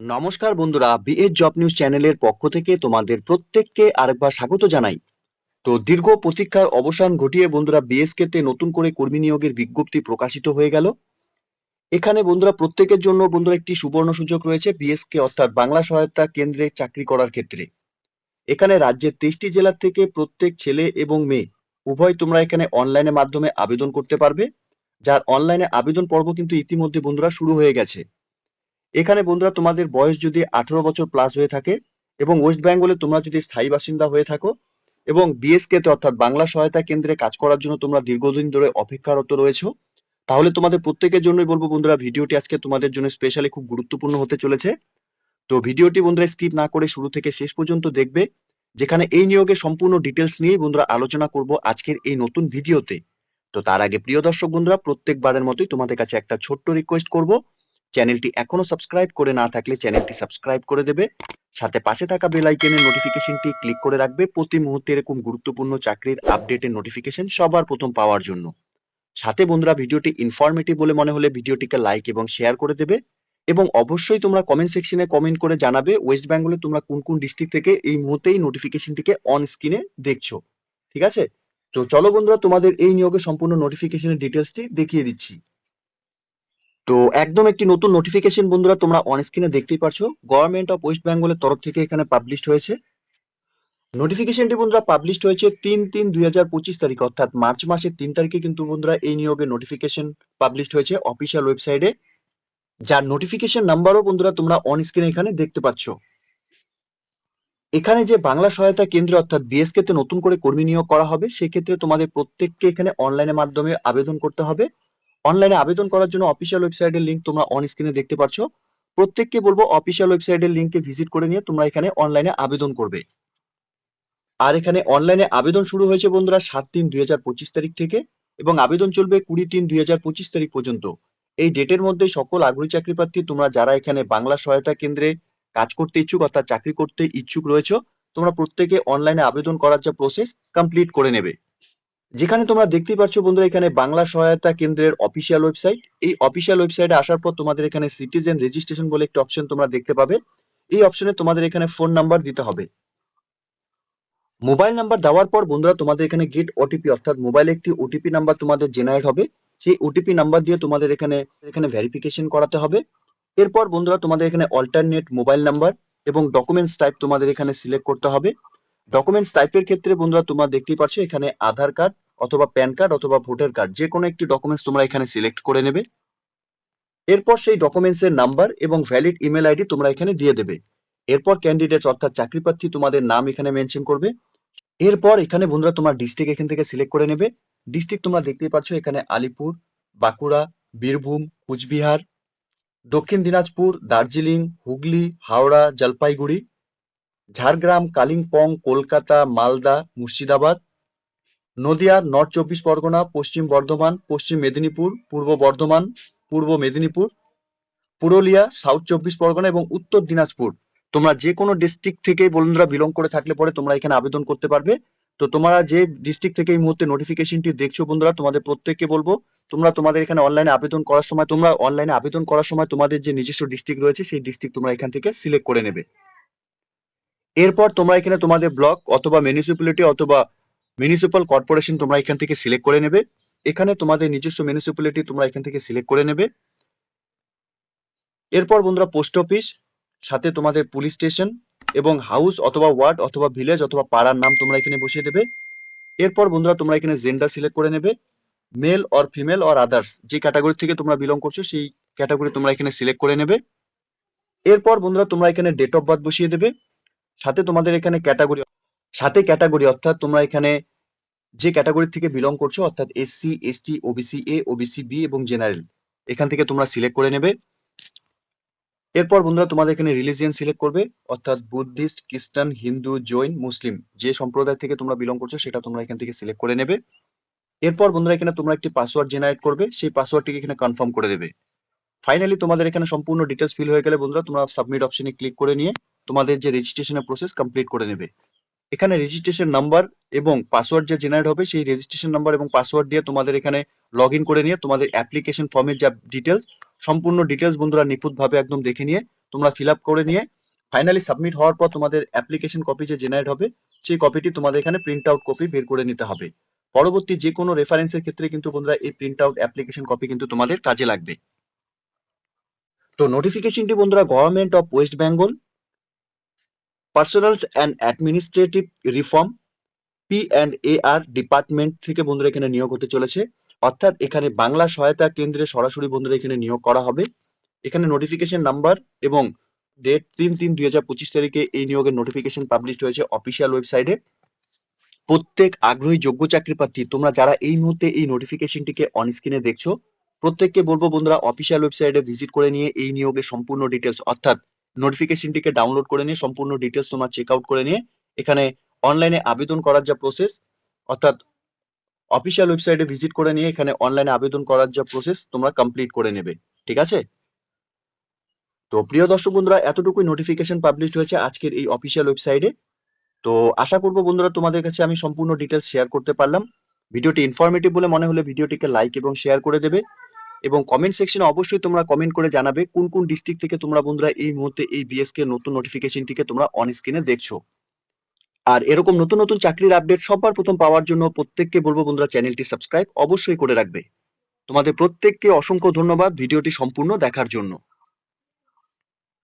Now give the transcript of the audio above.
নমস্কার বন্ধুরা BS job news চ্যানেলের পক্ষ থেকে তোমাদের প্রত্যেককে আরেকবার স্বাগত জানাই। তো দীর্ঘ প্রতীক্ষার অবসান ঘটিয়ে বন্ধুরা বিএসকে তে নতুন করে কর্মী নিয়োগের বিজ্ঞপ্তি প্রকাশিত হয়ে গেল। এখানে বন্ধুরা প্রত্যেকের জন্য বন্ধুরা একটি সুবর্ণ সুযোগ রয়েছে বিএসকে অর্থাৎ বাংলা সহায়তা কেন্দ্রে চাকরি করার ক্ষেত্রে। এখানে রাজ্যের তেইশটি জেলার থেকে প্রত্যেক ছেলে এবং মেয়ে, উভয় তোমরা এখানে অনলাইনের মাধ্যমে আবেদন করতে পারবে। যার অনলাইনে আবেদন পর্ব কিন্তু ইতিমধ্যে বন্ধুরা শুরু হয়ে গেছে। এখানে বন্ধুরা তোমাদের বয়স যদি আঠারো বছর প্লাস হয়ে থাকে এবং ওয়েস্ট বেঙ্গলে তোমরা যদি স্থায়ী বাসিন্দা হয়ে থাকো এবং বিএসকে তে অর্থাৎ বাংলা সহায়তা কেন্দ্রে কাজ করার জন্য তোমরা দীর্ঘদিন ধরে অপেক্ষারত রয়েছো, তাহলে তোমাদের প্রত্যেকের জন্যই বলব বন্ধুরা ভিডিওটি আজকে তোমাদের জন্য স্পেশালি খুব গুরুত্বপূর্ণ হতে চলেছে। তো ভিডিওটি বন্ধুরা স্কিপ না করে শুরু থেকে শেষ পর্যন্ত দেখবে, যেখানে এই নিয়োগের সম্পূর্ণ ডিটেলস নিয়েই বন্ধুরা আলোচনা করব আজকের এই নতুন ভিডিওতে। তো তার আগে প্রিয় দর্শক বন্ধুরা, প্রত্যেকবারের মতোই তোমাদের কাছে একটা ছোট্ট রিকোয়েস্ট করব। চ্যানেলটি এখনও সাবস্ক্রাইব করে না থাকলে চ্যানেলটি সাবস্ক্রাইব করে দেবে। সাথে পাশে থাকা বেল আইকনের নোটিফিকেশনটি ক্লিক করে রাখবে। প্রতি মুহূর্তে এরকম গুরুত্বপূর্ণ চাকরির আপডেটের নোটিফিকেশন সবার প্রথম পাওয়ার জন্য। সাথে বন্ধুরা, ভিডিওটি ইনফরমেটিভ বলে মনে হলে ভিডিওটিকে লাইক এবং শেয়ার করে দেবে এবং অবশ্যই তোমরা কমেন্ট সেকশনে কমেন্ট করে জানাবে ওয়েস্ট বেঙ্গলে তোমরা কোন কোন ডিস্ট্রিক্ট থেকে এই মুহূর্তেই নোটিফিকেশনটিকে অন স্ক্রিনে দেখছ। ঠিক আছে? তো চলো বন্ধুরা, তোমাদের এই নিয়োগের সম্পূর্ণ নোটিফিকেশনের ডিটেলসটি দেখিয়ে দিচ্ছি। তো একদম একটি নতুন নোটিফিকেশন বন্ধুরা তোমরা অন স্ক্রিনে দেখতেই পারছ। গভর্নমেন্ট অফ ওয়েস্ট বেঙ্গলের তরফ থেকে এখানে পাবলিশড হয়েছে। নোটিফিকেশনটি বন্ধুরা পাবলিশড হয়েছে তিন তিন দুই হাজার পঁচিশ তারিখ, অর্থাৎ মার্চ মাসের তিন তারিখে কিন্তু বন্ধুরা এই নিয়োগের নোটিফিকেশন পাবলিশড হয়েছে অফিসিয়াল ওয়েবসাইটে যার নোটিফিকেশন নাম্বারও বন্ধুরা তোমরা অন স্ক্রিনে এখানে দেখতে পাচ্ছ। এখানে যে বাংলা সহায়তা কেন্দ্রে অর্থাৎ বিএসকে তে নতুন করে কর্মী নিয়োগ করা হবে, সেক্ষেত্রে তোমাদের প্রত্যেককে এখানে অনলাইনের মাধ্যমে আবেদন করতে হবে। অনলাইনে আবেদন করার জন্য অফিসিয়াল ওয়েবসাইটের লিঙ্ক তোমরা অন স্ক্রিনে দেখতে পাচ্ছ প্রত্যেককে বলব অফিসিয়াল ওয়েবসাইটের লিংকে ভিজিট করে নিয়ে তোমরা এখানে অনলাইনে আবেদন করবে। আর এখানে অনলাইনে আবেদন শুরু হয়েছে বন্ধুরা সাত তিন দুই তারিখ থেকে এবং আবেদন চলবে কুড়ি তিন দুই তারিখ পর্যন্ত। এই ডেটের মধ্যে সকল আগ্রহী চাকরি প্রার্থী তোমরা যারা এখানে বাংলা সহায়তা কেন্দ্রে কাজ করতে ইচ্ছুক অর্থাৎ চাকরি করতে ইচ্ছুক রয়েছে, তোমরা প্রত্যেকে অনলাইনে আবেদন করার যা প্রসেস কমপ্লিট করে নেবে। যেখানে তোমরা দেখতেই পাচ্ছ বন্ধুরা, এখানে বাংলা সহায়তা কেন্দ্রের অফিসিয়াল ওয়েবসাইট এই অফিসিয়াল ওয়েবসাইটে আসার পর তোমাদের এখানে সিটিজেন রেজিস্ট্রেশন বলে একটা অপশন তোমরা দেখতে পাবে। এই অপশনে তোমাদের এখানে ফোন নাম্বার দিতে হবে। মোবাইল নাম্বার দেওয়ার পর বন্ধুরা, তোমাদের এখানে গেট ওটিপি অর্থাৎ মোবাইলে একটি ওটিপি নাম্বার তোমাদের জেনারেট হবে। সেই ওটিপি নাম্বার দিয়ে তোমাদের এখানে এখানে ভেরিফিকেশন করাতে হবে। এরপর বন্ধুরা, তোমাদের এখানে অল্টারনেট মোবাইল নাম্বার এবং ডকুমেন্টস টাইপ তোমাদের এখানে সিলেক্ট করতে হবে। ডকুমেন্টস টাইপের ক্ষেত্রে বন্ধুরা তোমরা দেখতেই পাচ্ছ এখানে আধার কার্ড অথবা প্যান কার্ড অথবা ভোটার কার্ড যে কোনো একটি ডকুমেন্টস তোমরা এখানে সিলেক্ট করে নেবে। এরপর সেই ডকুমেন্টস এর নাম্বার এবং ভ্যালিড ইমেল আইডি তোমরা এখানে দিয়ে দেবে। এরপর ক্যান্ডিডেট অর্থাৎ চাকরি প্রার্থী তোমাদের নাম এখানে মেনশন করবে। এরপর এখানে বন্ধুরা তোমার ডিস্ট্রিক্ট এখান থেকে সিলেক্ট করে নেবে। ডিস্ট্রিক্ট তোমরা দেখতেই পাচ্ছ এখানে আলিপুর, বাঁকুড়া, বীরভূম, কুচবিহার, দক্ষিণ দিনাজপুর, দার্জিলিং, হুগলি, হাওড়া, জলপাইগুড়ি ঝাড়গ্রাম, কালিম্পং, কলকাতা, মালদা, মুর্শিদাবাদ, নদিয়া, নর্থ চব্বিশ পরগনা, পশ্চিম বর্ধমান, পশ্চিম মেদিনীপুর, পূর্ব বর্ধমান, পূর্ব মেদিনীপুর, পুরুলিয়া, সাউথ চব্বিশ পরগনা এবং উত্তর দিনাজপুর। তোমরা যে কোনো ডিস্ট্রিক্ট থেকে বন্ধুরা বিলং করে থাকলে পরে তোমরা এখানে আবেদন করতে পারবে। তো তোমরা যে ডিস্ট্রিক্ট থেকে এই মুহূর্তে নোটিফিকেশনটি দেখছ বন্ধুরা, তোমাদের প্রত্যেককে বলব, তোমরা তোমাদের এখানে অনলাইনে আবেদন করার সময়, তোমরা অনলাইনে আবেদন করার সময় তোমাদের যে নিজস্ব ডিস্ট্রিক্ট রয়েছে, সেই ডিস্ট্রিক্ট তোমরা এখান থেকে সিলেক্ট করে নেবে। এরপর তোমরা এখানে তোমাদের ব্লক অথবা মিউনিসিপ্যালিটি অথবা মিউনিসিপাল কর্পোরেশন তোমরা এখান থেকে সিলেক্ট করে নেবে। এখানে তোমাদের নিজস্ব মিউনিসিপ্যালিটি তোমরা এখান থেকে সিলেক্ট করে নেবে। এরপর বন্ধুরা পোস্ট অফিস সাথে তোমাদের পুলিশ স্টেশন এবং হাউস অথবা ওয়ার্ড অথবা ভিলেজ অথবা পাড়ার নাম তোমরা এখানে বসিয়ে দেবে। এরপর বন্ধুরা তোমরা এখানে জেন্ডার সিলেক্ট করে নেবে। Male or female or others যে ক্যাটাগরি থেকে তোমরা বিলং করছ সেই ক্যাটাগরি তোমরা এখানে সিলেক্ট করে নেবে। এরপর বন্ধুরা তোমরা এখানে ডেট অফ বার্থ বসিয়ে দেবে। সাথে তোমাদের এখানে ক্যাটাগরি সাথে ক্যাটাগরি অর্থাৎ তোমরা এখানে যে ক্যাটাগরি থেকে বিলং করছ, অর্থাৎ SC ST OBC A OBC B এবং জেনারেল এখান থেকে তোমরা সিলেক্ট করে নেবে। এরপর বন্ধুরা তোমাদের এখানে রিলিজিয়ান সিলেক্ট করবে, অর্থাৎ বুদ্ধিস্ট খ্রিস্টান হিন্দু জৈন মুসলিম যে সম্প্রদায় থেকে তোমরা বিলং করছ, সেটা তোমরা এখান থেকে সিলেক্ট করে নেবে। এরপর বন্ধুরা এখানে তোমরা একটি পাসওয়ার্ড জেনারেট করবে, সেই পাসওয়ার্ডটিকে এখানে কনফার্ম করে দেবে। ফাইনালি তোমাদের এখানে সম্পূর্ণ ডিটেলস ফিল হয়ে গেলে বন্ধুরা তোমরা সাবমিট অপশনে ক্লিক করে নিয়ে তোমাদের যে রেজিস্ট্রেশনের প্রসেস কমপ্লিট করে নেবে। এখানে রেজিস্ট্রেশন নাম্বার এবং পাসওয়ার্ড যে জেনারেট হবে, সেই রেজিস্ট্রেশন নাম্বার এবং পাসওয়ার্ড দিয়ে তোমাদের এখানে লগ করে নিয়ে তোমাদের অ্যাপ্লিকেশন ফর্মের যা ডিটেলস সম্পূর্ণ ডিটেলস বন্ধুরা নিখুঁতভাবে একদম দেখে নিয়ে তোমরা ফিল করে নিয়ে ফাইনালি সাবমিট হওয়ার পর তোমাদের অ্যাপ্লিকেশন কপি যে জেনারেট হবে, সেই কপিটি তোমাদের এখানে প্রিন্ট আউট কপি বের করে নিতে হবে। পরবর্তী যে কোনো রেফারেন্সের ক্ষেত্রে কিন্তু বন্ধুরা এই প্রিন্ট আউট অ্যাপ্লিকেশন কপি কিন্তু তোমাদের কাজে লাগবে। তো নোটিফিকেশনটি বন্ধুরা government of West Bengal personnels and administrative reform P and A R department থেকে বন্ধুরা এখানে নিয়োগ হতে চলেছে। অর্থাৎ এখানে বাংলা সহায়তা কেন্দ্রে সরাসরি বন্ধুরা এখানে নিয়োগ করা হবে। এখানে নোটিফিকেশন নাম্বার এবং ডেট তিন তিন দুই হাজার পঁচিশ তারিখে এই নিয়োগের নোটিফিকেশন পাবলিশ হয়েছে অফিসিয়াল ওয়েবসাইটে প্রত্যেক আগ্রহী যোগ্য চাকরি প্রার্থী, তোমরা যারা এই মুহূর্তে এই নোটিফিকেশনটিকে অন স্ক্রিনে দেখছ, প্রত্যেককে বলব বন্ধুরা অফিসিয়াল ওয়েবসাইটে ভিজিট করে নিয়ে এই নিয়োগের সম্পূর্ণ ডিটেলস অর্থাৎ নোটিফিকেশনটিকে ডাউনলোড করে নিয়ে সম্পূর্ণ ডিটেলস তোমরা চেক আউট করে নিয়ে এখানে অনলাইনে আবেদন করার যা প্রসেস অর্থাৎ অফিসিয়াল ওয়েবসাইটে ভিজিট করে নিয়ে এখানে অনলাইনে আবেদন করার যা প্রসেস তোমরা কমপ্লিট করে নেবে, ঠিক আছে? তো প্রিয় দর্শক বন্ধুরা, এতটুকুই নোটিফিকেশন পাবলিশ হয়েছে আজকের এই অফিসিয়াল ওয়েবসাইটে তো আশা করব বন্ধুরা, তোমাদের কাছে আমি সম্পূর্ণ ডিটেলস শেয়ার করতে পারলাম। ভিডিওটি ইনফরমেটিভ বলে মনে হলে ভিডিওটিকে লাইক এবং শেয়ার করে দেবে। এবং কমেন্ট সেকশনে অবশ্যই তোমরা কমেন্ট করে জানাবে কোন কোন ডিস্ট্রিক্ট থেকে তোমরা বন্ধুরা এই মুহূর্তে এই বিএসকে নতুন নোটিফিকেশনটিকে তোমরা অন স্ক্রিনে দেখছ। আর এরকম নতুন নতুন চাকরির আপডেট সবার প্রথম পাওয়ার জন্য প্রত্যেককে বলব বন্ধুরা চ্যানেলটি সাবস্ক্রাইব অবশ্যই করে রাখবে। তোমাদের প্রত্যেককে অসংখ্য ধন্যবাদ ভিডিওটি সম্পূর্ণ দেখার জন্য।